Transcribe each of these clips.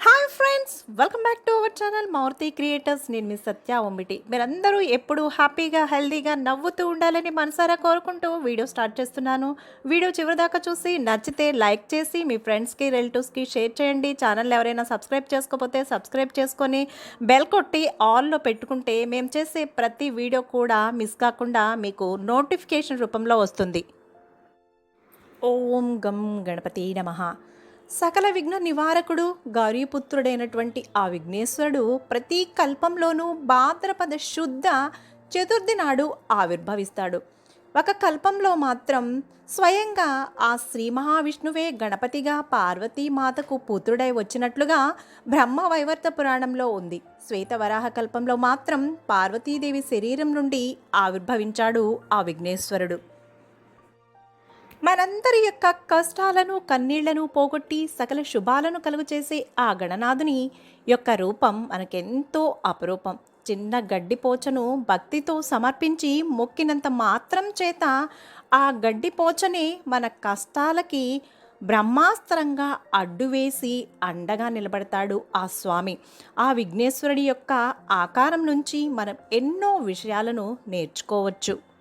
Hi friends welcome back to our channel Maruti creators. నేను మీ సత్య ఒమ్మిటి మీరందరూ ఎప్పుడు హ్యాపీగా హెల్దీగా నవ్వుతూ ఉండాలని మనసారా కోరుకుంటూ వీడియో స్టార్ట్ చేస్తున్నాను. వీడియో చివరిదాకా చూసి నచ్చితే లైక్ చేసి మీ ఫ్రెండ్స్కి రిలేటివ్స్కి షేర్ చేయండి. ఛానల్ ఎవరైనా సబ్స్క్రైబ్ చేసుకోకపోతే సబ్స్క్రైబ్ చేసుకొని బెల్ కొట్టి ఆల్లో పెట్టుకుంటే మేము చేసే ప్రతి వీడియో కూడా మిస్ కాకుండా మీకు నోటిఫికేషన్ రూపంలో వస్తుంది. ఓం గం గణపతి నమః. సకల విఘ్న నివారకుడు గౌరీపుత్రుడైనటువంటి ఆ విఘ్నేశ్వరుడు ప్రతి కల్పంలోనూ భాద్రపద శుద్ధ చతుర్థి నాడు ఆవిర్భవిస్తాడు. ఒక కల్పంలో మాత్రం స్వయంగా ఆ శ్రీ మహావిష్ణువే గణపతిగా పార్వతీమాతకు పుత్రుడై వచ్చినట్లుగా బ్రహ్మ వైవర్త పురాణంలో ఉంది. శ్వేతవరాహ కల్పంలో మాత్రం పార్వతీదేవి శరీరం నుండి ఆవిర్భవించాడు ఆ విఘ్నేశ్వరుడు. మనందరి యొక్క కష్టాలను కన్నీళ్ళను పోగొట్టి సకల శుభాలను కలుగచేసే ఆ గణనాథుని యొక్క రూపం మనకెంతో అపరూపం. చిన్న గడ్డిపోచను భక్తితో సమర్పించి మొక్కినంత మాత్రం చేత ఆ గడ్డిపోచనే మన కష్టాలకి బ్రహ్మాస్త్రంగా అడ్డువేసి అండగా నిలబడతాడు ఆ స్వామి. ఆ విఘ్నేశ్వరుడి యొక్క ఆకారం నుంచి మనం ఎన్నో విషయాలను నేర్చుకోవచ్చు.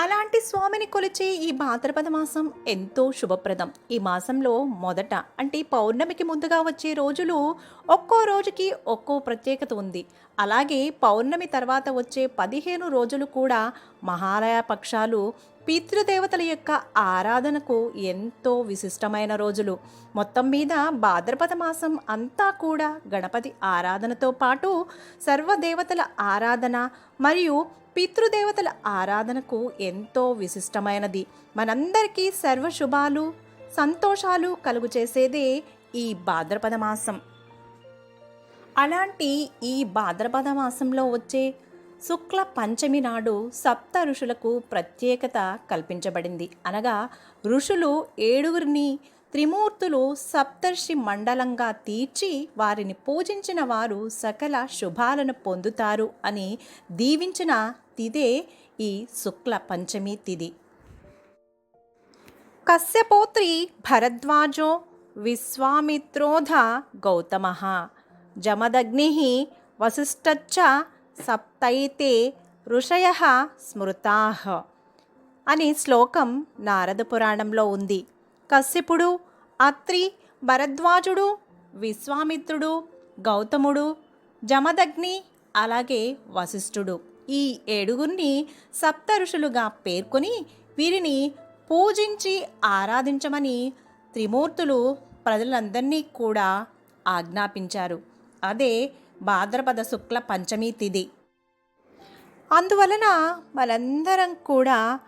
అలాంటి స్వామిని కొలిచే ఈ భాద్రపద మాసం ఎంతో శుభప్రదం. ఈ మాసంలో మొదట అంటే పౌర్ణమికి ముందుగా వచ్చే రోజులు ఒక్కో రోజుకి ఒక్కో ప్రత్యేకత ఉంది. అలాగే పౌర్ణమి తర్వాత వచ్చే పదిహేను రోజులు కూడా మహాలయ పక్షాలు పితృదేవతల యొక్క ఆరాధనకు ఎంతో విశిష్టమైన రోజులు. మొత్తం మీద భాద్రపద మాసం అంతా కూడా గణపతి ఆరాధనతో పాటు సర్వదేవతల ఆరాధన మరియు పితృదేవతల ఆరాధనకు ఎంతో విశిష్టమైనది. మనందరికీ సర్వశుభాలు సంతోషాలు కలుగు చేసేదే ఈ భాద్రపద మాసం. అలాంటి ఈ భాద్రపద మాసంలో వచ్చే శుక్ల పంచమి నాడు సప్త ఋషులకు ప్రత్యేకత కల్పించబడింది. అనగా ఋషులు ఏడుగురిని త్రిమూర్తులు సప్తర్షి మండలంగా తీర్చి వారిని పూజించిన వారు సకల శుభాలను పొందుతారు అని దీవించిన తిదే ఈ శుక్ల పంచమి తిథి కశ్యపోత్రి భరద్వాజో విశ్వామిత్రోధ గౌతమ. జమదగ్ని వసిష్ఠచ్చ సప్తైతే ఋషయ స్మృతా అనే శ్లోకం నారద పురాణంలో ఉంది. కశ్యపుడు అత్రి భరద్వాజుడు విశ్వామిత్రుడు గౌతముడు జమదగ్ని అలాగే వశిష్ఠుడు. ఈ ఏడుగురిని సప్త ఋషులుగా పేర్కొని వీరిని పూజించి ఆరాధించమని త్రిమూర్తులు ప్రజలందరినీ కూడా ఆజ్ఞాపించారు. అదే భాద్రపద శుక్ల పంచమి తిథి అందువలన మనందరం కూడా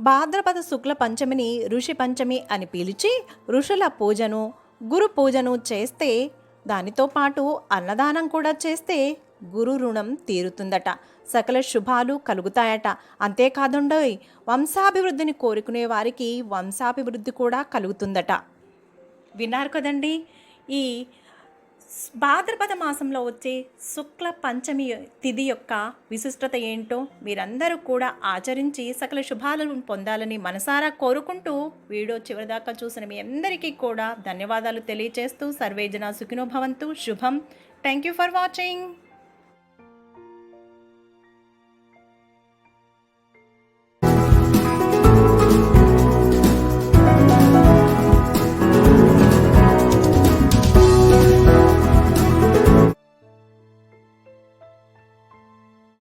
భాద్రపద శుక్ల పంచమిని ఋషి పంచమి అని పిలిచి ఋషుల పూజను గురు పూజను చేస్తే దానితో పాటు అన్నదానం కూడా చేస్తే గురు రుణం తీరుతుందట. సకల శుభాలు కలుగుతాయట. అంతేకాదుండోయ్ వంశాభివృద్ధిని కోరుకునే వారికి వంశాభివృద్ధి కూడా కలుగుతుందట. విన్నారు కదండి ఈ భాద్రపద మాసంలో వచ్చే శుక్ల పంచమి తిథి యొక్క విశిష్టత ఏంటో మీరందరూ కూడా ఆచరించి సకల శుభాలను పొందాలని మనసారా కోరుకుంటూ వీడియో చివరిదాకా చూసిన మీ అందరికీ కూడా ధన్యవాదాలు తెలియజేస్తూ సర్వేజన సుఖినోభవంతు శుభం. Thank you for watching